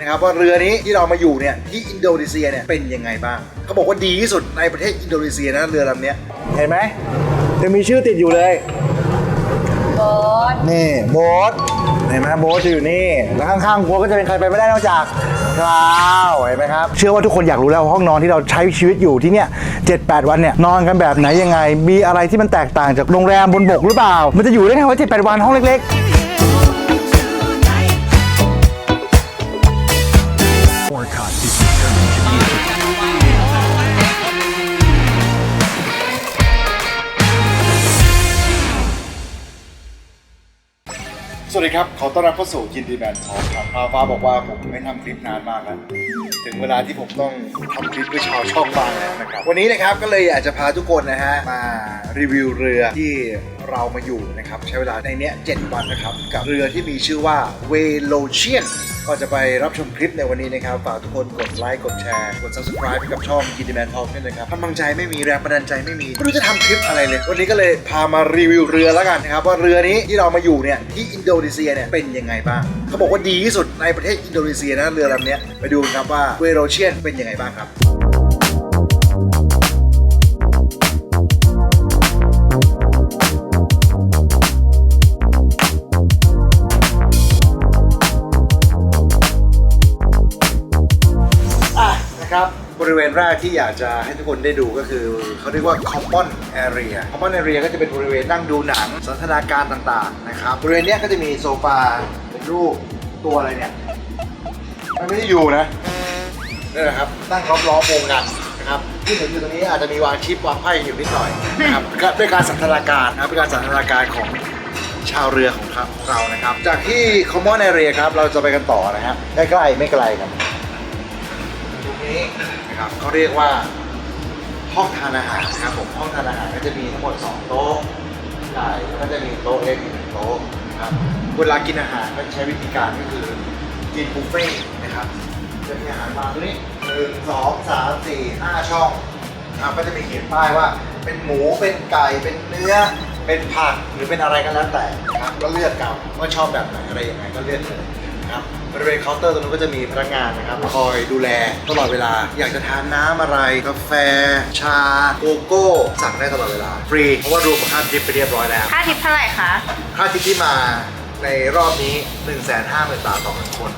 นะครับว่าเรือนี้ที่เรามาอยู่เนี่ยที่อินโดนีเซียเนี่ยเป็นยังไงบ้าง เขาบอกว่าดีที่สุดในประเทศอินโดนีเซียนะเรือลำเนี้ยเห็นไหมยังมีชื่อติดอยู่เลยโบ๊ทนี่โบ๊ทเห็นไหมโบ๊ทจะอยู่นี่แล้วข้างๆโบ๊ทก็จะเป็นใครไปไม่ได้นอกจากคราวเห็นไหมครับ เชื่อว่าทุกคนอยากรู้แล้วว่าห้องนอนที่เราใช้ชีวิตอยู่ที่เนี่ยเจ็ดแปดวันเนี่ยนอนกันแบบไหนยังไง มีอะไรที่มันแตกต่างจากโรงแรมบนบกหรือเปล่า มันจะอยู่ได้ไงว่าเจ็ดแปดวันห้องเล็ก Orcott วัสดีครับ ขอต้อนรับเข้าสู่ยินดีแมนทอครับฟ้าฟ้าบอกว่าผมไม่ทำคลิปนานมากแล้ว ถึงเวลาที่ผมต้องทำคลิปเพื่อชาวช่องบ้างแล้วนะครับ วันนี้นะครับก็เลยอยากจะพาทุกคนนะฮะ มารีวิวเรือที่เรามาอยู่นะครับ ใช้เวลาในเนี้ย7วันนะครับ กับเรือที่มีชื่อว่าเวโลเชียน ก็จะไปรับชมคลิปในวันนี้นะครับ ฝากทุกคนกดไลค์กดแชร์ กด subscribe ให้กับช่องกินดีแมนทอด้วยนะครับกำลังใจไม่มีแรงบันดาลใจไม่มีไม่รู้จะทำคลิปอะไรเลย วันนี้ก็เลยพามารีวิวเรือแล้วกันนะครับว่าเรือนี้ที่เรามาอยู่เนี่ยที่อินโดนีเซียเนี่ยเป็นยังไงบ้างเขาบอกว่าดีที่สุดในประเทศอินโดนีเซียนะเรือลำนี้ไปดูครับว่าเวโรเชียนเป็นยังไงบ้างครับ บริเวณแรกที่อยากจะให้ทุกคนได้ดูก็คือเขาเรียกว่า common area common area ก็จะเป็นบริเวณนั่งดูหนังสันทนาการต่างๆนะครับบริเวณเนี้ยก็จะมีโซฟาเป็นรูปตัวอะไรเนี่ยมันไม่ได้อยู่นะนี่แหละครับนั่งล้อมล้อมวงกันนะครับที่เห็นอยู่ตรงนี้อาจจะมีวางชิปวางไพ่อยู่นิดหน่อยนะครับก็ด้วยการสันทนาการนะครับเป็นการสันทนาการของชาวเรือของเรางเรานะครับ จากที่ common area ครับเราจะไปกันต่อนะครับใกล้ๆไม่ไกลกัน นี้นะครับเขาเรียกว่าห้องทานอาหารนะครับผมห้องทานอาหารก็จะมีทั้งหมด 2 โต๊ะใหญ่ก็จะมีโต๊ะเล็กอีกหนึ่งโต๊ะนะครับเวลากินอาหารก็ใช้วิธีการก็คือกินบุฟเฟ่ต์นะครับจะมีอาหารมาตัวนี้หนึ่งสองสามสี่ห้าช่องนะครับก็จะมีเขียนป้ายว่าเป็นหมูเป็นไก่เป็นเนื้อเป็นผักหรือเป็นอะไรก็แล้วแต่นะครับก็เลือกเอาว่าชอบแบบไหนอะไรยังไงก็เลือกเลยนะครับ บริเวณเคาน์เตอร์ตรงนู้นก็จะมีพนักงานนะครับ คอยดูแลตลอดเวลา อยากจะทานน้ำอะไร กาแฟ ชา โกโก้ สั่งได้ตลอดเวลา ฟรี เพราะว่ารวมกับค่าทริปไปเรียบร้อยแล้ว ค่าทิปเท่าไหร่คะ ค่าทริปที่มาในรอบนี้ 1 5 0 0 0 0บาทต่อหนึ่งคน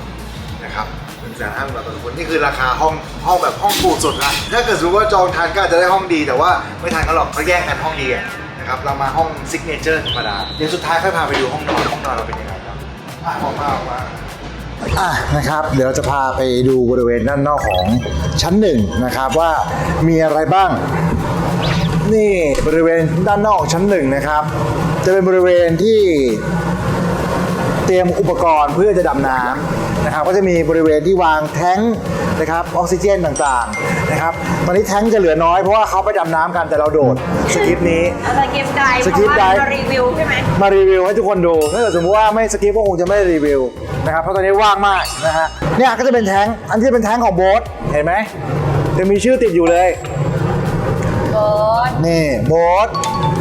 นะครับ1 5 0 0 0 0บาทต่อหนึ่งคนนี่คือราคาห้องห้องแบบห้องถูกสุดละถ้าเกิดสมมติว่าจองทันก็อาจจะได้ห้องดี แต่ว่าไม่ทันก็หรอกเขาแย่งกันห้องดีอะนะครับเรามาห้องซิกเนเจอร์ธรรมดาเดี๋ยวสุดท้ายค่อยพาไปดูห้องนอนห้องนอนเราเป็นยังไงครับอะออกมาออกมา อะนะครับเดี๋ยวเราจะพาไปดูบริเวณด้านนอกของชั้นหนึ่งนะครับว่ามีอะไรบ้าง นี่บริเวณด้านนอกชั้นหนึ่งนะครับ จะเป็นบริเวณที่เตรียมอุปกรณ์เพื่อจะดำน้ำนะครับก็จะมีบริเวณที่วางแท้ง นะครับออกซิเจนต่างๆนะครับตอนนี้แท้งจะเหลือน้อยเพราะว่าเขาไปดำน้ำกันแต่เราโดดสกิปนี้ เอาสกิปไดฟ์เพสกิปราะไดว่าฟ์เรารีวิวใช่ไหมมารีวิวให้ทุกคนดูถ้าเกิดสมมติว่าไม่สกิปก็คงจะไม่ได้รีวิวนะครับเพราะตอนนี้ว่างมากนะฮะเนี่ยก็จะเป็นแท้งอันที่เป็นแท้งของโบ๊ทเห็นไหมจะมีชื่อติดอยู่เลย โบ๊ทนี่โบ๊ท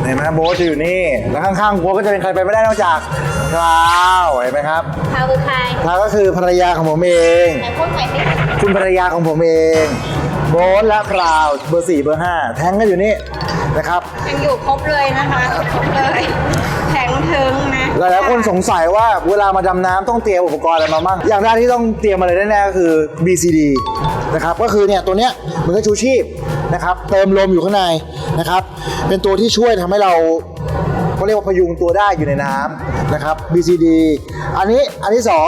เห็นไหมโบ๊ทจะอยู่นี่ แล้วข้างๆโบ๊ทก็จะเป็นใครไปไม่ได้นอกจากคราวเห็นไหมครับเขาคือใครคราวก็คือภรรยาของผมเองไหนพูดใหม่สิคุณภรรยาของผมเองโบ๊ทและคราวเบอร์สี่เบอร์ห้าแท้งก็อยู่นี่นะครับยังอยู่ครบเลยนะคะครบเลย แข็งถึงนะหลายๆคนสงสัยว่าเวลามาดำน้ำต้องเตรียมอุปกรณ์อะไรมาบ้าง อย่างแรกที่ต้องเตรียมมาเลยแน่ๆก็คือ BCD นะครับ ก็คือเนี่ยตัวเนี้ยเหมือนกับชูชีพนะครับ เติมลมอยู่ข้างในนะครับ เป็นตัวที่ช่วยทำให้เราเขาเรียกว่าพยุงตัวได้อยู่ในน้ำนะครับ BCD อันนี้อันที่สอง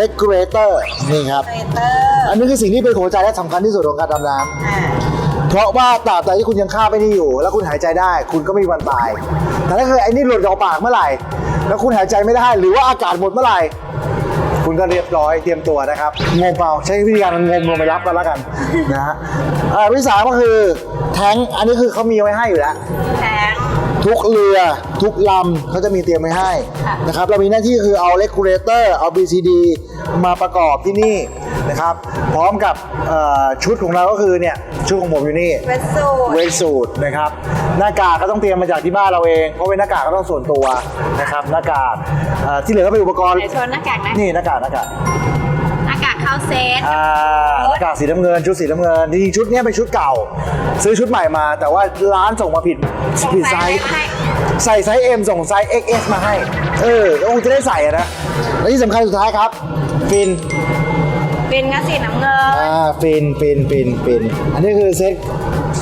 Regulator นี่ครับเตเตอร์อันนี้คือสิ่งที่เป็นหัวใจและสำคัญที่สุดของการดำน้ำอ่า เพราะว่าตราบใดที่คุณยังฆ่าไม่ได้อยู่ แล้วคุณหายใจได้ คุณก็ไม่มีวันตาย แต่ถ้าเกิดไอ้นี่หลุดออกปากเมื่อไหร่ แล้วคุณหายใจไม่ได้ หรือว่าอากาศหมดเมื่อไหร่ คุณก็เรียบร้อยเตรียมตัวนะครับงมเปล่าใช้วิธีการงมลงไปรับกันแล้วกันนะฮะอ่าวิสามก็คือแท้งอันนี้คือเขามีไว้ให้อยู่แล้ว แทง ทุกเรือทุกลำเขาจะมีเตรียมไว้ให้ค่ะนะครับเรามีหน้าที่คือเอาเลกูเลเตอร์เอา BCD มาประกอบที่นี่นะครับพร้อมกับเอ่อชุดของเราก็คือเนี่ยชุดของผมอยู่นี่เวสสูเวทสูตรนะครับหน้ากากก็ต้องเตรียมมาจากที่บ้านเราเองเพราะเป็นหน้ากากก็ต้องส่วนตัวนะครับหน้ากากเอ่อที่เหลือก็เป็นอุปกรณ์ไหนโชว์หน้ากากนะนี่หน้ากากหน้ากากหน้ากาก เข้าเซต อ่าหน้ากากสีน้ำเงินชุดสีน้ำเงินจริงๆชุดเนี้ยเป็นชุดเก่า ซื้อชุดใหม่มา แต่ว่าร้านส่งมาผิดผิดไซส์ส่งไซส์ให้ ใส่ไซส์ M ส่งไซส์ XS มาให้ เออก็คงจะได้ใส่อะนะและที่สำคัญสุดท้ายครับ ฟิน เป็นกระสีน้ำเงิน อ่าฟินฟินฟินฟินอันนี้คือเซต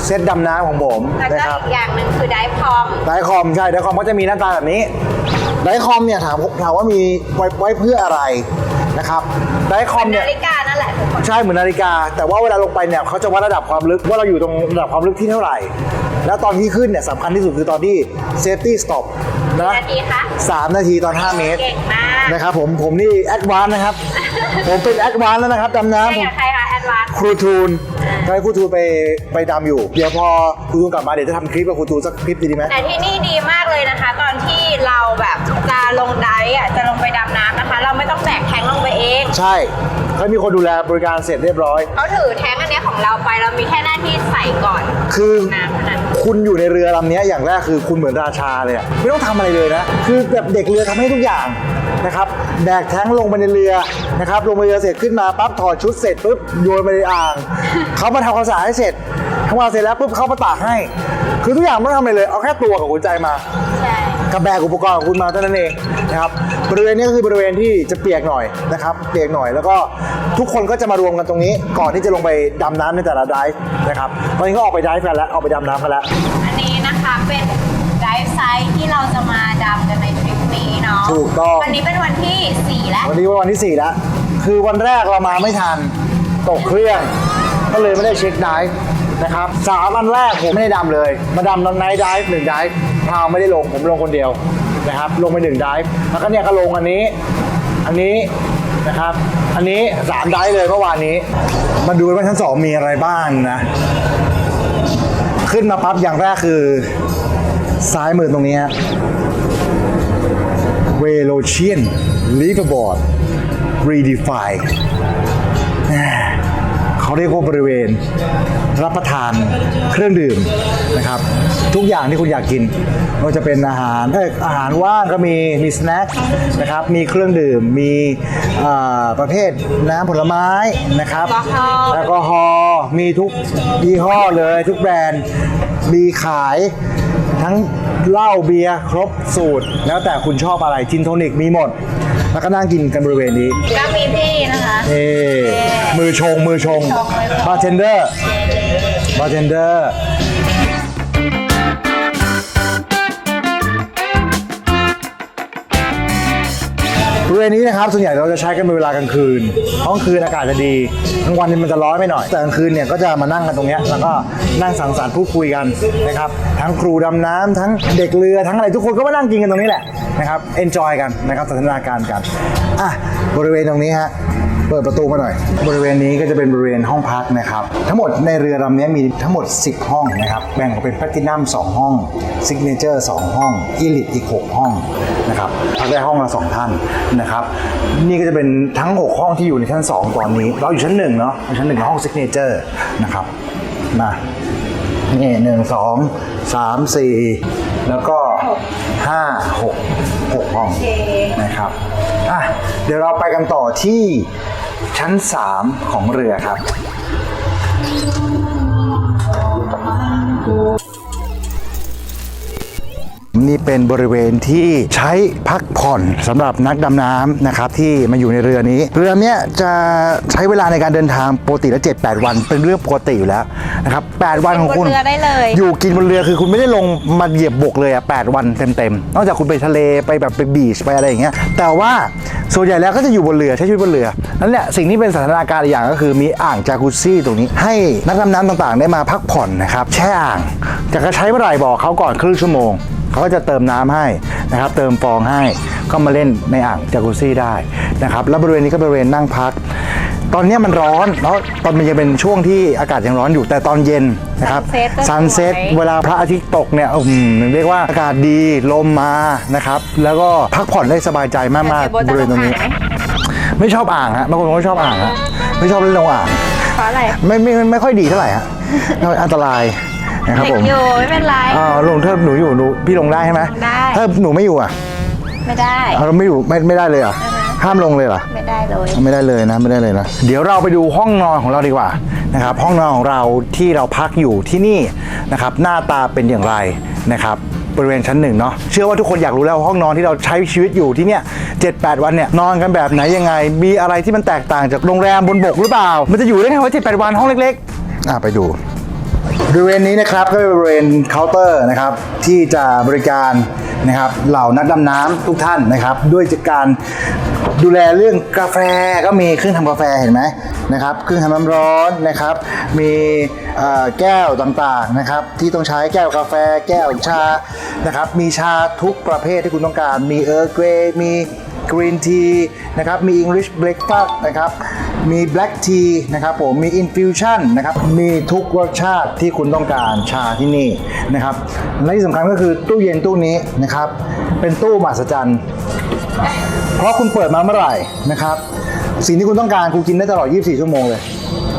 เซตดำน้ำของผมแล้วก็นะครับ อีกอย่างหนึ่งคือไดฟ์พอม ไดคอมใช่ไดคอมก็จะมีหน้าตาแบบนี้ไดคอมเนี่ยถามถามว่ามีไว้ไว้เพื่ออะไร นะครับไดคอมเนี่ยนาฬิกานั่นแหละทุกคนใช่เหมือนนาฬิกา แต่ว่าเวลาลงไปเนี่ยเขาจะวัดระดับความลึกว่าเราอยู่ตรงระดับความลึกที่เท่าไหร่ แล้วตอนที่ขึ้นเนี่ยสำคัญที่สุดคือตอนที่ safety stop นะนาทีคะสามนาทีตอน 5 เมตรเก่งมากนะครับผมผมนี่แอดวานนะครับ ผมเป็นแอดวานแล้วนะครับดำใช่น้ำผมกับใครคะแอดวานครูทูน ให้ครูทูนไปไปดำอยู่ เดี๋ยวพอครูทูนกลับมาเดี๋ยวจะทำคลิปกับครูทูนสักคลิปดีไหมแต่ที่นี่ดีมากเลยนะคะ ตอนที่เราแบบจะลงไดฟ์อะจะลงไปดำน้ำนะคะ เราไม่ต้องแบกแทงลงไปเองใช่เขามีคนดูแลบริการเสร็จเรียบร้อย เขาถือแทงอันเนี้ยของเราไปเรามีแค่หน้าที่ใส่ก่อนคือน้ำเท่านั้น คุณอยู่ในเรือลำเนี้ยอย่างแรกคือคุณเหมือนราชาเลยอะไม่ต้องทำอะไรเลยนะ คือแบบเด็กเรือทำให้ทุกอย่างนะครับแบกแท้งลงไปในเรือนะครับลงไปเรือเสร็จขึ้นมาปั๊บถอดชุดเสร็จปุ๊บโยนไปในอ่าง เขามาทำความสะอาดให้เสร็จทำความสะอาดเสร็จแล้วปุ๊บเขามาตากให้ คือทุกอย่างไม่ต้องทำอะไรเลย เอาแค่ตัวกับหัวใจมา ใช่ กับแบกอุปกรณ์ของคุณมาเท่านั้นเองนะครับบริเวณนี้ก็คือบริเวณที่จะเปียกหน่อยนะครับเปียกหน่อยแล้วก็ทุกคนก็จะมารวมกันตรงนี้ ก่อนที่จะลงไปดำน้ำในแต่ละไดฟ์นะครับตอนนี้ก็ออกไปไดฟ์กันแล้วออกไปดำน้ำกันแล้วอันนี้นะคะเป็นไดฟ์ไซต์ที่เราจะมาดำกันในทริปนี้เนาะ ถูกต้องวันนี้เป็นวันที่ 4 แล้ว วันนี้ว่าวันที่4แล้วคือวันแรกเรามาไม่ทันตกเครื่อง ก็เลยไม่ได้เช็คไดฟ์นะครับสามวันแรกผมไม่ได้ดำเลย มาดำตอนไนท์ไดฟ์หนึ่งไดฟ์พาวไม่ได้ลงผมลงคนเดียวนะครับ ลงไปหนึ่งไดฟ์แล้วก็เนี่ยก็ลงอันนี้ อันนี้นะครับ อันนี้สามไดฟ์เลยเมื่อวานนี้ มาดูกันว่าชั้นสองมีอะไรบ้างนะ ขึ้นมาปั๊บอย่างแรกคือ ซ้ายมือตรงนี้ฮะเวโลเชียนลิฟบอร์ดรีดีไฟ เขาเรียกว่าบริเวณ รับประทานเครื่องดื่มนะครับ ทุกอย่างที่คุณอยากกินไม่ว่าจะเป็นอาหารเอยอาหารว่างก็มีมีสแน็คนะครับมีเครื่องดื่มมีอ่าประเภทน้ำผลไม้นะครับแอลกอฮอล์แอลกอฮอล์มีทุกยี่ห้อเลยทุกแบรนด์มีขายทั้งเหล้าเบียร์ครบสูตร แล้วแต่คุณชอบอะไรจินโทนิกมีหมด แล้วก็นั่งกินกันบริเวณนี้ก็มีพี่นะคะเอ้มือชงมือชงมือชงมือชงบาร์เทนเดอร์บาร์เทนเดอร์บริเวณนี้นะครับส่วนใหญ่เราจะใช้กันเป็นเวลากลางคืนเพราะกลางคืนอากาศจะดี กลางวันเนี่ยมันจะร้อนไปหน่อย แต่กลางคืนเนี่ยก็จะมานั่งกันตรงเนี้ยแล้วก็นั่งสังสรรค์พูดคุยกันนะครับ ทั้งครูดำน้ำทั้งเด็กเรือทั้งอะไรทุกคนก็มานั่งกินกันตรงนี้แหละนะครับเอนจอยกันนะครับสนทนาการกันอะบริเวณตรงนี้ฮะ เปิดประตูมาหน่อย บริเวณนี้ก็จะเป็นบริเวณห้องพักนะครับ ทั้งหมดในเรือลำนี้มีทั้งหมด 10 ห้องนะครับ แบ่งออกเป็นแพลตินัม2ห้องซิกเนเจอร์2ห้องอีลิทอีก 6 ห้องนะครับพักได้ห้องละ2ท่านนะครับ นี่ก็จะเป็นทั้ง 6 ห้องที่อยู่ในชั้น 2 ตอนนี้ เราอยู่ชั้น1เนาะชั้น1ห้องซิกเนเจอร์นะครับมานี่หนึ่งสองสามสี่แล้วก็ห้าหกหกห้องนะครับอะเดี๋ยวเราไปกันต่อที่ ชั้น 3 ของเรือครับ นี่เป็นบริเวณที่ใช้พักผ่อนสำหรับนักดำน้ำนะครับที่มาอยู่ในเรือนี้ เรือเนี้ยจะใช้เวลาในการเดินทางปกติละ7-8 วัน เป็นเรื่องปกติอยู่แล้วนะครับ8วันของคุณบนเรือได้เลยอยู่กินบนเรือคือคุณไม่ได้ลงมาเหยียบบกเลยอะ8วันเต็มๆนอกจากคุณไปทะเลไปแบบไปบีชไปอะไรอย่างเงี้ยแต่ว่าส่วนใหญ่แล้วก็จะอยู่บนเรือใช้ชีวิตบนเรือนั่นแหละสิ่งที่เป็นสถานการณ์อีกอย่างก็คือมีอ่างจากุซซี่ตรงนี้ ให้นักดำน้ำต่างๆ ได้มาพักผ่อนนะครับแช่อ่างจะกระใช้เมื่อไหร่บอกเขาก่อนครึ่งชั่วโมง เขาก็จะเติมน้ำให้นะครับ เติมฟองให้ก็มาเล่นในอ่างจากุซซี่ได้นะครับ แล้วบริเวณนี้ก็บริเวณนั่งพัก ตอนเนี้ยมันร้อนแล้วตอนมันยังเป็นช่วงที่อากาศยังร้อนอยู่แต่ตอนเย็นนะครับ Sunset ก็ซันเซ็ตสวยเวลาพระอาทิตย์ตกเนี่ยอืมเรียกว่าอากาศดีลมมานะครับ แล้วก็พักผ่อนได้สบายใจมากแต่ๆโบบจะริเวณตรงนี้ลงอ่างไหมไม่ชอบอ่างฮะบางคนก็ไม่ชอบอ่างฮะไม่ชอบเล่นลงอ่างเพราะอะไรไม่ไม่ไม่ค่อยดีเท่าไหร่ฮะอันตราย นะครับเด็ผกมอยู่ไม่เป็นไร อ่าลงถ้าหนูอยู่หนูพี่ลงได้ใช่ไหมลงได้ถ้าหนูไม่อยู่อะไม่ได้ เอาเราไม่อยู่ไม่ไม่ได้เลยเหรอะห้ามลงเลยเหรอ ไม่ได้เลย ไม่ได้เลยนะไม่ได้เลยนะ เดี๋ยวเราไปดูห้องนอนของเราดีกว่านะครับห้องนอนของเราที่เราพักอยู่ที่นี่นะครับหน้าตาเป็นอย่างไรนะครับบริเวณชั้นหนึ่งเนาะเชื่อว่าทุกคนอยากรู้แล้วว่าห้องนอนที่เราใช้ชีวิตอยู่ที่เนี่ยเจ็ดแปดวันเนี่ยนอนกันแบบไหนยังไง มีอะไรที่มันแตกต่างจากโรงแรมบนบกหรือเปล่า มันจะอยู่ได้ไงว่าเจ็ดแปดวันห้องเล็กๆอะไปดู บริเวณนี้นะครับก็เป็นบริเวณเคาน์เตอร์นะครับที่จะบริการนะครับเหล่านักดำน้ำทุกท่านนะครับ ด้วยการดูแลเรื่องกาแฟก็มีเครื่องทำกาแฟเห็นไหมนะครับเครื่องทำน้ำร้อนนะครับ มีแก้วต่างๆนะครับที่ต้องใช้แก้วกาแฟ แก้วชานะครับมีชาทุกประเภทที่คุณต้องการ มีเออร์เกรมีกรีนทีนะครับมี English Breakfast นะครับ มี Black Tea นะครับผมมี Infusion นนะครับมีทุกรสชาติที่คุณต้องการชาที่นี่นะครับและที่สำคัญก็คือตู้เย็นตู้นี้นะครับ เป็นตู้มหัศจรรย์ เพราะคุณเปิดมาเมื่อไหร่นะครับ สิ่งที่คุณต้องการคุณกินได้ตลอด 24 ชั่วโมงเลย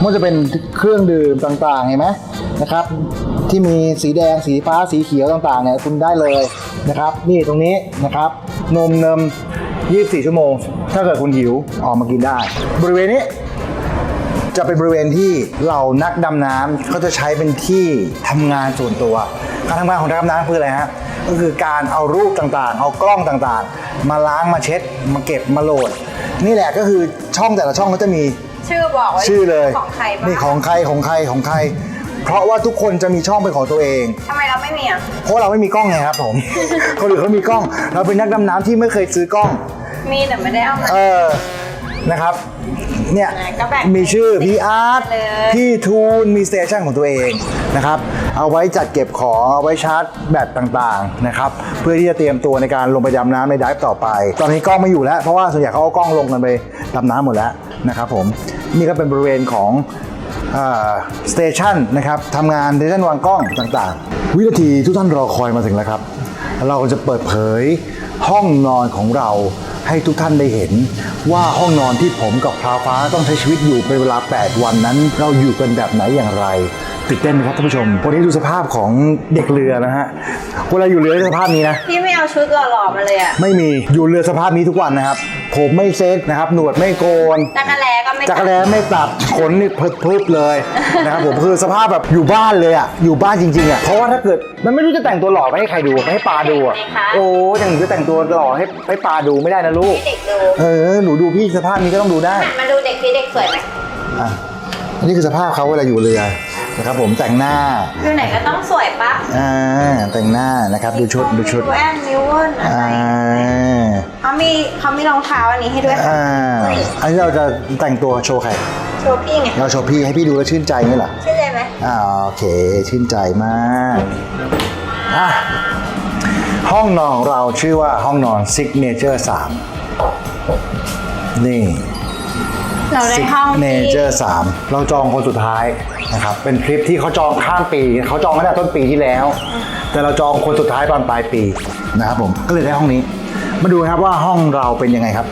ไมันจะเป็นเครื่องดื่มต่างๆเห็นไหมนะครับที่มีสีแดงสีฟ้าสีเขียวต่างๆเนี่ยคุณได้เลยนะครับ นี่ตรงนี้นะครับ นมเนม 24 ชั่วโมง ถ้าเกิดคุณหิวออกมากินได้ บริเวณนี้จะเป็นบริเวณที่เหล่านักดำน้ำเขาจะใช้เป็นที่ทำงานส่วนตัว การทำงานของนักดำน้ำคืออะไรฮะก็คือการเอารูปต่างๆ เอากล้องต่างๆ มาล้างมาเช็ด มาเก็บมาโหลด นี่แหละก็คือช่องแต่ละช่องก็จะมีชื่อบอกไว้ชื่อเลยของใครบ้างนี่ของใครของใครของใคร เพราะว่าทุกคนจะมีช่องเป็นของตัวเอง ทำไมเราไม่มีอะ เพราะเราไม่มีกล้องไงครับผม คนอื่นเขามีกล้อง เราเป็นนักดำน้ำที่ไม่เคยซื้อกล้อง มีแต่ไม่ได้เอามา เออ นะครับ เนี่ย ก็แบ่งมีชื่อพี่อาร์ต เลย พี่ทูน มีสเตชันของตัวเองนะครับ เอาไว้จัดเก็บของเอาไว้ชาร์จแบตต่างๆนะครับ เพื่อที่จะเตรียมตัวในการลงไปดำน้ำในไดฟ์ต่อไป ตอนนี้กล้องไม่อยู่แล้ว เพราะว่าส่วนใหญ่เขาเอากล้องลงกันไปดำน้ำหมดแล้วนะครับผม นี่ก็เป็นบริเวณของ สเตชันนะครับทำงานสเตชันวางกล้องต่างๆ วินาทีทุกท่านรอคอยมาถึงแล้วครับ เราจะเปิดเผยห้องนอนของเราให้ทุกท่านได้เห็น ว่าห้องนอนที่ผมกับพราวฟ้าต้องใช้ชีวิตอยู่เป็นเวลา 8 วันนั้น เราอยู่กันแบบไหนอย่างไร ตื่นเต้นไหมครับท่านผู้ชมวันนี้ดูสภาพของเด็กเรือนะฮะเวลาอยู่เรือจะสภาพนี้นะ พี่ไม่เอาชุดหล่อๆมาเลยอะไม่มีอยู่เรือสภาพนี้ทุกวันนะครับ ผมไม่เซ็ตนะครับ หนวดไม่โกนจักรแลก็ไม่จักรแร้ไม่ตัดขนนี่พึบๆเลยนะครับผมคือสภาพแบบอยู่บ้านเลยอะอยู่บ้านจริงๆอะเพราะว่าถ้าเกิดมันไม่รู้จะแต่งตัวหล่อไปให้ใครดูไปให้ปลาดูอะโอ้ยังจะแต่งตัวหล่อให้ให้ปลาดูไม่ได้นะลูก ให้เด็กดูเออหนูดูพี่สภาพนี้ก็ต้องดูได้หันมาดูเด็กพี่เด็กสวยไหมอะอันนี้คือสภาพเขาเวลาอยู่เรือ นะครับผมแต่งหน้าดูไหนก็ต้องสวยปะอ่าแต่งหน้านะครับดูชุดดูชุดดูแอนนิวเวิร์นอะอ่าไรเขามีเขามีรองเท้าอันนี้ให้ด้วยค่ะอ่าอันนี้เราจะแต่งตัวโชว์ใครโชว์พี่ไงเราโชว์พี่ให้พี่ดูแล้วชื่นใจนี่เหรอชื่อเลยไหมอ่าโอเคชื่นใจมากอะห้องนอนของเราชื่อว่าห้องนอน Signature 3นี่เราได้ห้องที่ Signature 3เราจองคนสุดท้าย นะครับเป็นทริปที่เขาจองข้ามปีเขาจองตั้งแต่ต้นปีที่แล้ว แต่เราจองคนสุดท้ายตอนปลายปีนะครับผมก็เลยได้ห้องนี้ มาดูครับว่าห้องเราเป็นยังไงครับ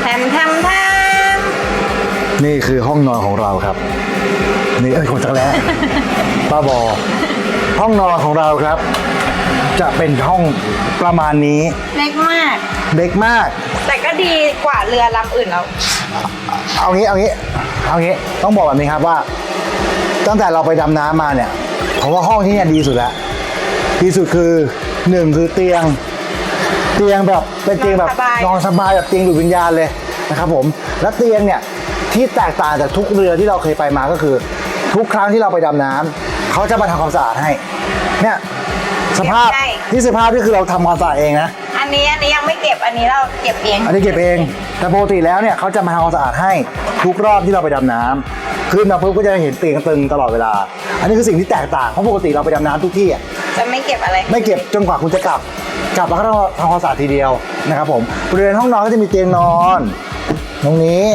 แทมแทมแทมนี่คือห้องนอนของเราครับ นี่เอ้ยคนจักรแล้วป้าบอ ห้องนอนของเราครับ จะเป็นห้องประมาณนี้ เล็กมากเล็กมาก แต่ก็ดีกว่าเรือลำอื่นแล้ว เอางี้เอางี้เอางี้ต้องบอกแบบนี้ครับว่า ตั้งแต่เราไปดำน้ำมาเนี่ยผมว่าห้องที่เนี่ยดีสุดแล้วดีสุดคือหนึ่งคือเตียง เตียงแบบเป็นเตียงแบบนอนสบายนอนสบายแบบเตียงดูดวิญญาณเลยนะครับผมและเตียงเนี่ยที่แตกต่างจากทุกเรือที่เราเคยไปมาก็คือ ทุกครั้งที่เราไปดำน้ำเขาจะมาทำความสะอาดให้ เนี่ยสภาพที่สภาพนี่คือเราทำความสะอาดเองนะ อันนี้อันนี้ยังไม่เก็บอันนี้เราเก็บเองอันนี้เก็บเอง แต่ปกติแล้วเนี่ยเขาจะมาทำความสะอาดให้ทุกรอบที่เราไปดำน้ำขึ้นมาปุ๊บก็จะเห็นเตียงตึงตลอดเวลา อันนี้คือสิ่งที่แตกต่างเพราะปกติเราไปดำน้ำทุกที่อะ จะไม่เก็บอะไรไม่เก็บจนกว่าคุณจะกลับ กลับแล้วก็ต้องทำความสะอาดทีเดียวนะครับผมบริเวณห้องนอนก็จะมีเตียงนอน ตรงนี้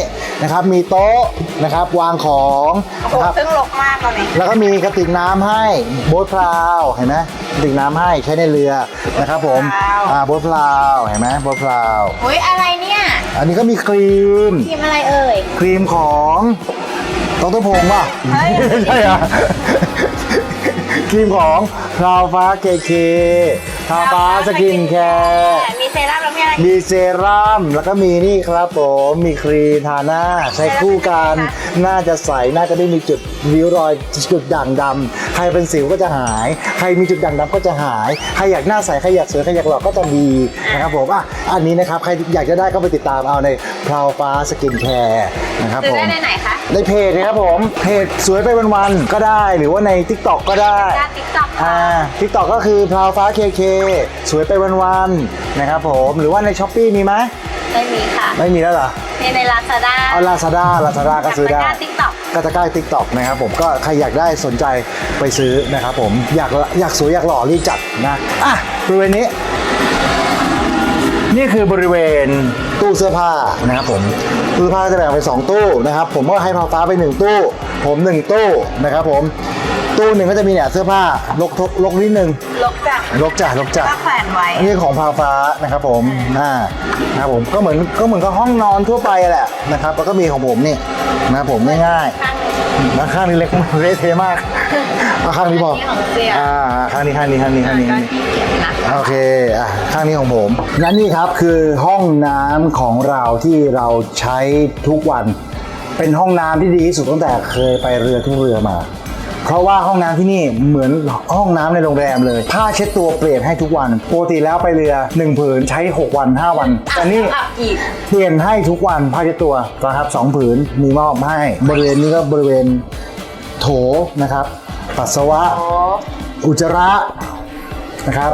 นะครับมีโต๊ะ นะครับ วางของโอ้โหนะครับ ซึ่งรกมากตอนนี้ แล้วก็มีกระติกน้ำให้โบ๊ทพลาวเห็นไหมกระติกน้ำให้ใช้ในเรือนะครับผมพลาว อ่าโบ๊ทพลาวเห็นไหมโบ๊ทพลาว อุ้ยอะไรเนี่ยอันนี้ก็มีครีม ทีมอะไรเอ่ย ครีมของดรพงษ์ป่ะเฮ้ยใช่เหรอครีมของพราวฟ้าเคเคพราวฟ้าสกินแคร์ มีเซรั่มแล้ว มีมีอะไรมีเซรั่มแล้วก็มีนี่ครับผมมีครีมทาหน้า ใช้คู่กันน่าจะใสน่าจะไม่มีจุดริ้วรอยจุดด่างดำใครเป็นสิวก็จะหาย ใครมีจุดด่างดำก็จะหายใครอยากหน้าใสใครอยากสวยใครอยากหล่อก็จะดีนะครับผมอะอันนี้นะครับใครอยากจะได้ก็ไปติดตามเอาในพราวฟ้าสกินแคร์นะครับซื้อผมได้ในไหนคะในเพจนะครับผมเพจสวยไปวันๆก็ได้หรือว่าใน t ิ k t o k ก็ได้ด้านติ๊กต็อกอ่าทิกตอกก็คือพราวฟ้าเคเคสวยไปวันๆนะครับผมหรือว่าในช้อปปีมีไหมไม่มีค่ะไม่มีแล้วเหรอในในลาซาด้าเอาลาซาด้าลาซาด้าก็ซื้อได้ติ๊กต็อกก็จะใกล้ทิกตอกนะครับผมก็ใครอยากได้สนใจไปซื้อนะครับผมอยากอยากสวยอยากหล่อรีบจัดนะอะบริเวณนี้ นี่คือบริเวณตู้เสื้อผ้านะครับผมตู้เสื้อผ้าจะแบ่งเป็นสองตู้นะครับ ผมก็ให้พราวฟ้าไปหนึ่งตู้ ผมหนึ่งตู้นะครับผมตู้หนึ่งก็จะมีเนี่ยเสื้อผ้าลกทกลกนิดนึงลกจ้ะลกจ้ะลกจ้ะก็แขวนไว้อันนี้ของพาฟ้านะครับผมอ่านะครับผมก็เหมือนก็เหมือนกับห้องนอนทั่วไปแหละนะครับแล้วก็มีของผมนี่นะครับผมง่ายข้างหนึ่งๆแล้วข้างนี้เล็กเละเทะมากเอาข้างนี้พออันนี้ของเสี่ยอ่าข้างนี้ข้างนี้ข้างนี้ข้างนี้ ก็ข้างนี้ที่เขียนนะ โอเคอะข้างนี้ของผมและนี่ครับคือห้องน้ำของเราที่เราใช้ทุกวัน เป็นห้องน้ำที่ดีที่สุดตั้งแต่เคยไปเรือทุกเรือมา เพราะว่าห้องน้ำที่นี่เหมือนห้องน้ำในโรงแรมเลย ผ้าเช็ดตัวเปลี่ยนให้ทุกวันปกติแล้วไปเรือ1ผืนใช้ 6 วัน 5 วันแต่นี่ อับอีก เปลี่ยนให้ทุกวันผ้าเช็ดตัวนะครับสองผืนมีมอบให้ บริเวณนี้ก็บริเวณโถนะครับ ปัสสาวะโอ้อุจจาระนะครับ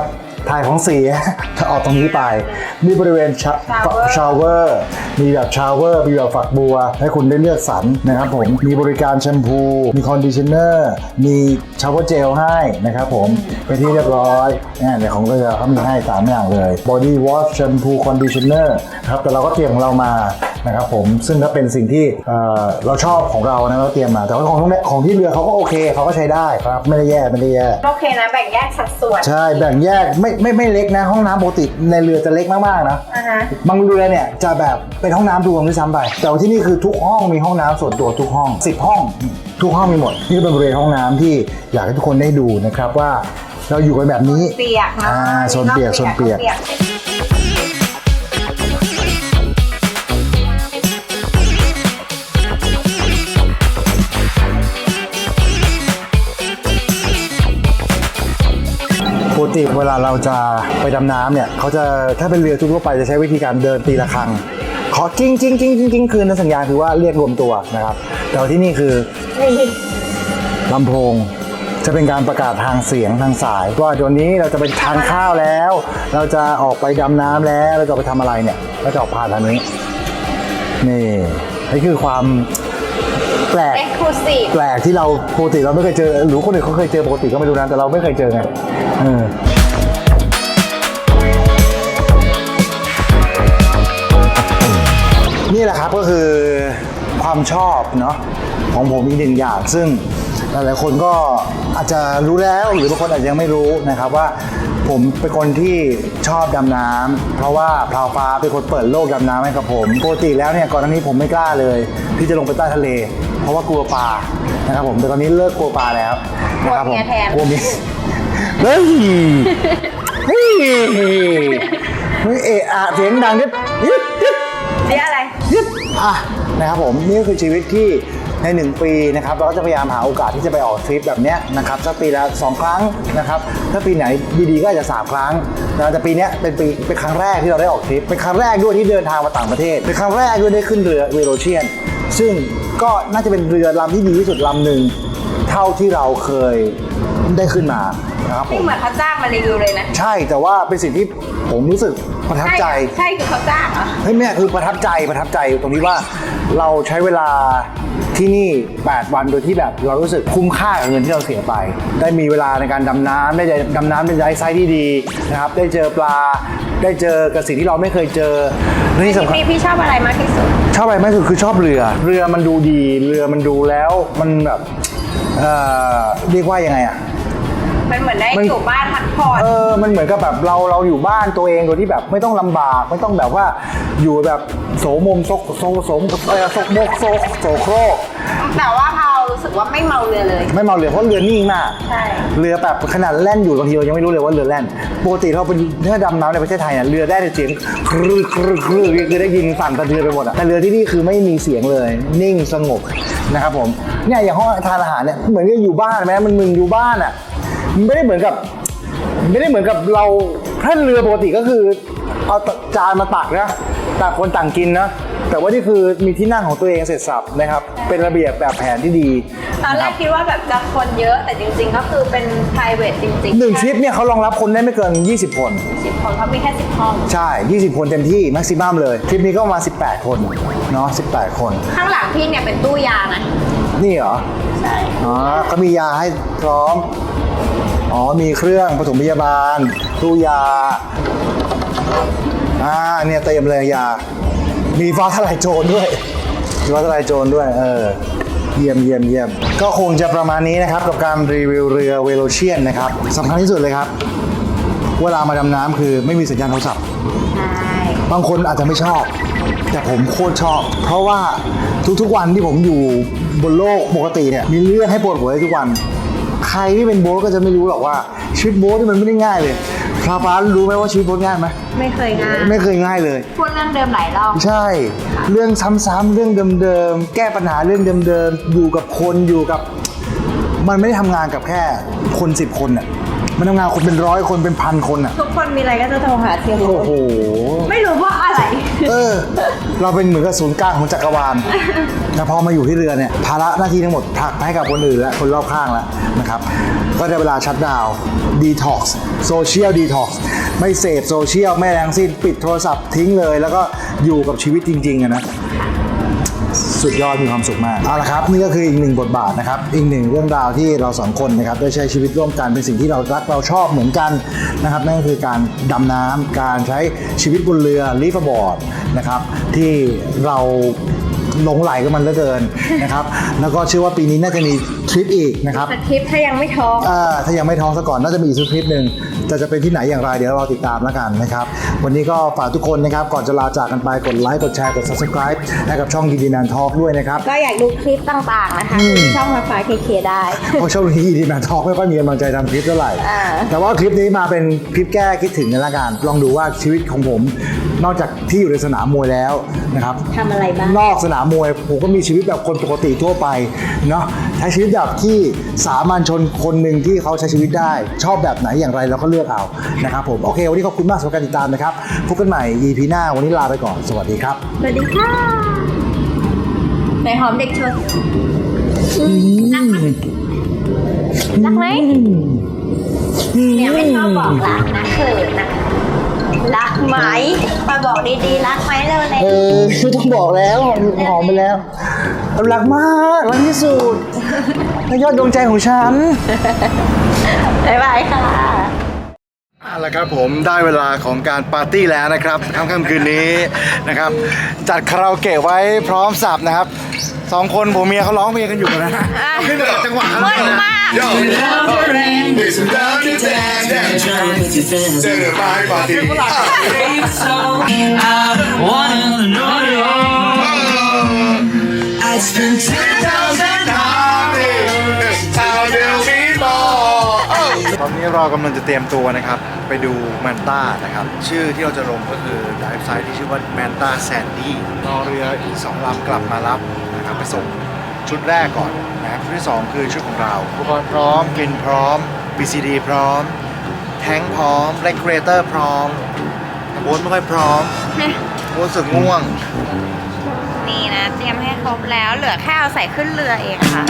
ถ่ายของเสียถ้าออกตรงนี้ไป มีบริเวณชาชาวเวอร์ มีแบบชาวเวอร์ มีแบบฝักบัว ให้คุณได้เลือกสรรนะครับผม มีบริการแชมพู มีคอนดิชเนอร์ มีชาวเวอร์เจลให้นะครับผมเป็นที่เรียบร้อยเนี่ยในของเรือเขามีให้สามอย่างเลย body wash แชมพู คอนดิชเนอร์ครับ แต่เราก็เตรียมของเรามานะครับผม ซึ่งก็เป็นสิ่งที่เอ่อเราชอบของเรานะเราเตรียมมา แต่ว่าของของที่เรือเขาก็โอเค เขาก็ใช้ได้ครับ ไม่ได้แย่ ไม่ได้แย่ โอเคนะแบ่งแยกสัดส่วน ใช่ แบ่งแยกไม่ไม่ไม่เล็กนะ ห้องน้ำปกติในเรือจะเล็กมากๆนะ อ่าฮะ บางเรือเนี่ยจะแบบเป็นห้องน้ำรวมด้วยซ้ำไป แต่ว่าที่นี่คือทุกห้องมีห้องน้ำส่วนตัวทุกห้อง 10 ห้อง ทุกห้องมีหมด นี่ก็เป็นบริเวณห้องน้ำที่อยากให้ทุกคนได้ดูนะครับว่า เราอยู่กันแบบนี้เปียกนะอ่าโซนเปียกโซนเปียกปก ติเวลาเราจะไปดำน้ำเนี่ยเขาจะถ้าเป็นเรือทั่วไปจะใช้วิธีการเดินตีละครังขอกิ้งกิ้งกิ้งกิ้งกิ้งคืนนั้นสัญญาณคือว่าเรียกรวมตัวนะครับแต่ที่นี่คือลำโพงจะเป็นการประกาศทางเสียงทางสายว่าเดี๋ยวนี้เราจะไปทานข้าวแล้ว เราจะออกไปดำน้ำแล้วเราจะไปทำอะไรเนี่ยเราจะออกผ่านทางนี้นี่นี่คือความ ปลกเอ็กซ์คลูซีฟแปลกที่เราปกติเราไม่เคยเจอหรือคนอื่นเขาเคยเจอปกติก็ไม่รู้นะแต่เราไม่เคยเจอไงเออนี่แหละครับก็คือความชอบเนาะของผมอีกหนึ่งอย่างซึ่ง หลายๆคนก็อาจจะรู้แล้วหรือบางคนอาจจะยังไม่รู้นะครับว่า ผมเป็นคนที่ชอบดำน้ำเพราะว่าพราวฟ้าเป็นคนเปิดโลกดำน้ำให้กับผมปกติแล้วเนี่ยก่อนหน้านี้ผมไม่กล้าเลย ที่จะลงไปใต้ทะเล เพราะว่ากลัวปลานะครับผมแต่ตอนนี้เลิกกลัวปลาแล้วนะครับผมกลัวเมียแทนกลัวเมียเฮ้ยเฮ้ยเฮ้ยเอะอะเสียงดังนิดยิดยิดเรียกอะไรยิบอะนะครับผมนี่ก็คือชีวิตที่ ในหนึ่งปีนะครับเราก็จะพยายามหาโอกาสที่จะไปออกทริปแบบเนี้ยนะครับสักปีละสองครั้งนะครับถ้าปีไหนดีๆก็อาจจะสามครั้งนะแต่ปีเนี้ยเป็นปีเป็นครั้งแรกที่เราได้ออกทริปเป็นครั้งแรกด้วยที่เดินทางมาต่างประเทศเป็นครั้งแรกด้วยได้ขึ้นเรือเวโรเชียน ซึ่งก็น่าจะเป็นเรือลำที่ดีที่สุดลำหนึ่งเท่าที่เราเคยได้ขึ้นมานะครับผนี่มเหมือนเขาจ้างมารีวิวเลยนะ ใช่แต่ว่าเป็นสิ่งที่ผมรู้สึกประทับใจ ใช่คือเขาจ้างเหรอเฮ้ยแม่คือประทับใจประทับใจตรงที่ว่า เราใช้เวลาที่นี่ 8 วันโดยที่แบบเรารู้สึกคุ้มค่ากับเงินที่เราเสียไป ได้มีเวลาในการดำน้ำได้ดำน้ำเป็นไซส์ที่ดีนะครับ ได้เจอปลา ได้เจอกับสิ่งที่เราไม่เคยเจอและที่สำคัญ พี่พี่ชอบอะไรมากที่สุด ชอบอะไรมากที่สุดคือชอบเรือ เรือมันดูดี เรือมันดูแล้วมันแบบ เอ่อ เรียกว่ายังไงอะ มันเหมือนได้มันอยู่บ้านพักผ่อน เออ มันเหมือนกับแบบเราเราอยู่บ้านตัวเองโดยที่แบบไม่ต้องลำบากไม่ต้องแบบว่าอยู่แบบโสมมซกโซโสมเออซกมกโซกโสโครก แต่ว่าพาวรู้สึกว่าไม่เมาเรือเลย ไม่เมาเรือเพราะเรือนิ่งมาก ใช่ เรือแบบขนาดแล่นอยู่บางทีเรายังไม่รู้เลยว่าเรือแล่น ปกติเราเป็นถ้าดำน้ำในประเทศไทยเนี่ยเรือได้แต่เสียงครึกครึกครึกคือได้ยินสั่นสะเทือนไปหมดอะแต่เรือที่นี่คือไม่มีเสียงเลย นิ่งสงบนะครับผม เนี่ยอย่างห้องทานอาหารเนี่ยเหมือนกับอยู่บ้านไหมมันมึงอยู่บ้านอะมัน ไม่ได้เหมือนกับ ไม่ได้เหมือนกับเราถ้าเรือปกติก็คือ เอาจานมาตักนะต่างคนต่างกินนะ แต่ว่านี่คือมีที่นั่งของตัวเองเสร็จสับนะครับ เป็นระเบียบแบบแผนที่ดีตอนแรกคิดว่าแบบจะคนเยอะแต่จริง ๆ ก็คือเป็น private จริงๆหนึ่งทริปเนี่ยเขารองรับคนได้ไม่เกิน 20 คนสิบคนเขามีแค่สิบห้อง ใช่ 20 คนเต็มที่แม็กซิมัมเลย ทริปนี้ก็ประมาณ18 คนเนาะ18 คน ข้างหลังพี่เนี่ยเป็นตู้ยานะ นี่เหรอ ใช่ อ๋อเขามียาให้พร้อม อ๋อ มีเครื่องปฐมพยาบาล ตู้ยา อ่า เนี่ยเต็มเลยยา มีฟ้าทลายโจรด้วยมีฟ้าทลายโจรด้วย เออ เยี่ยมเยี่ยมเยี่ยม ก็คงจะประมาณนี้นะครับ กับการรีวิวเรือเวโรเชียนนะครับสำคัญที่สุดเลยครับ เวลามาดำน้ำคือไม่มีสัญญาณโทรศัพท์ ใช่ บางคนอาจจะไม่ชอบ แต่ผมโคตรชอบ เพราะว่า ทุกๆวันที่ผมอยู่บนโลกปกติเนี่ยมีเรื่องให้ปวดหัวได้ทุกวัน ใครที่เป็นโบ๊ทก็จะไม่รู้หรอกว่าชีวิตโบ๊ทนี่มันไม่ได้ง่ายเลยพาฟ้ารู้ไหมว่าชีวิตโบ๊ทง่ายไหมไม่เคยง่ายไม่เคยง่ายเลยพูดเรื่องเดิมหลายรอบใช่ เรื่องซ้ำๆเรื่องเดิมๆแก้ปัญหาเรื่องเดิมๆอยู่กับคนอยู่กับ มันไม่ได้ทำงานกับแค่คนสิบคนน่ะมันทำงานคนเป็นร้อยคนเป็นพันคนอะทุกคนมีอะไรก็จะโทรหาเทียโบโอ้โหไม่รู้ว่าอะไร เออ เราเป็นเหมือนกับศูนย์กลางของจักรวาลแต่พอมาอยู่ที่เรือเนี่ยภาระหน้าที่ทั้งหมดผลักไปให้กับคนอื่นและคนรอบข้างแล้วนะครับ ก็ได้เวลาชัดดาวดีท็อกซ์โซเชียลดีท็อกซ์ไม่เสพโซเชียลไม่แรงสิ้นปิดโทรศัพท์ทิ้งเลย แล้วก็อยู่กับชีวิตจริงๆนะ สุดยอดมีความสุขมากเอาละครับนี่ก็คืออีกหนึ่งบทบาทนะครับอีกหนึ่งเรื่องราวที่เราสองคนนะครับได้ใช้ชีวิตร่วมกันเป็นสิ่งที่เรารักเราชอบเหมือนกันนะครับนั่นก็คือการดำน้ำการใช้ชีวิตบนเรือลีฟบอร์ดนะครับที่เรา หลงไหลกับมันเหลือเกินนะครับ แล้วก็เชื่อว่าปีนี้น่าจะมีทริปอีกนะครับสคริปต์ถ้ายังไม่ท้องอ่าถ้ายังไม่ท้องซะก่อนน่าจะมีอีกสักคลิปหนึ่งแต่จะเป็นที่ไหนอย่างไรเดี๋ยวเราติดตามแล้วกันนะครับ วันนี้ก็ฝากทุกคนนะครับก่อนจะลาจากกันไปกดไลค์กดแชร์กด subscribe ให้กับช่องดีดีนันทอกด้วยนะครับ ก็อยากดูคลิปต่างๆนะคะอืมช่องมาฟ้าเคเคได้เพราะช่วงนี้ดีแมนทอกไม่ค่อยมีกำลังใจทำคลิปเท่าไหร่อ่าแต่ว่าคลิปนี้มาเป็นคลิปแก้คิดถึงกันละกันลองดูว่าชีวิตของผม นอกจากที่อยู่ในสนามมวยแล้วนะครับทำอะไรบ้างนอกสนามมวยผมก็มีชีวิตแบบคนปกติทั่วไปเนาะใช้ชีวิตแบบที่สามัญชนคนหนึ่งที่เขาใช้ชีวิตได้ ชอบแบบไหนอย่างไรเราก็เลือกเอานะครับผมโอเค วันนี้ขอบคุณมากสำหรับการติดตามนะครับพบกันใหม่ EP หน้าวันนี้ลาไปก่อนสวัสดีครับสวัสดีค่ะในหอมเด็กชนรักไหมเนี่ยไม่ชอบบอกรักนะเขินนะ รักไหมมาบอกดีๆ รักไหมเร็วเลยเออไม่ต้องบอกแล้วหอมไปแล้วรักมากรักที่สุดยอดดวงใจของฉัน บ๊ายบายค่ะ เอาละครับผมได้เวลาของการปาร์ตี้แล้วนะครับค่ำค่ำคืนนี้นะครับ จัดคาราโอเกะไว้พร้อมสับนะครับสองคนผมเมียเขาร้องเพลงกันอยู่นะฮะขึ้นมาจังหวะกันมึนมากโย่ I spent ต อนนี้เรากำลังจะเตรียมตัวนะครับ ไปดูแมนต้านะครับ ชื่อที่เราจะลงก็คือดิฟไซต์ที่ชื่อว่าแมนต้าแซนดี้รอเรืออีกสองลำกลับมารับนะครับไปส่งชุดแรกก่อนนะครับชุดที่สองคือชุดของเราอุปกรณ์พร้อมกลิ่นพร้อม BCD พร้อม แทงพร้อมเลกเรเตอร์พร้อมโบ๊ทไม่ค่อยพร้อมโบ๊ทสึกง่วง นี่นะ เตรียมให้ครบแล้วเหลือแค่เอาใส่ขึ้นเรือเองค่ะ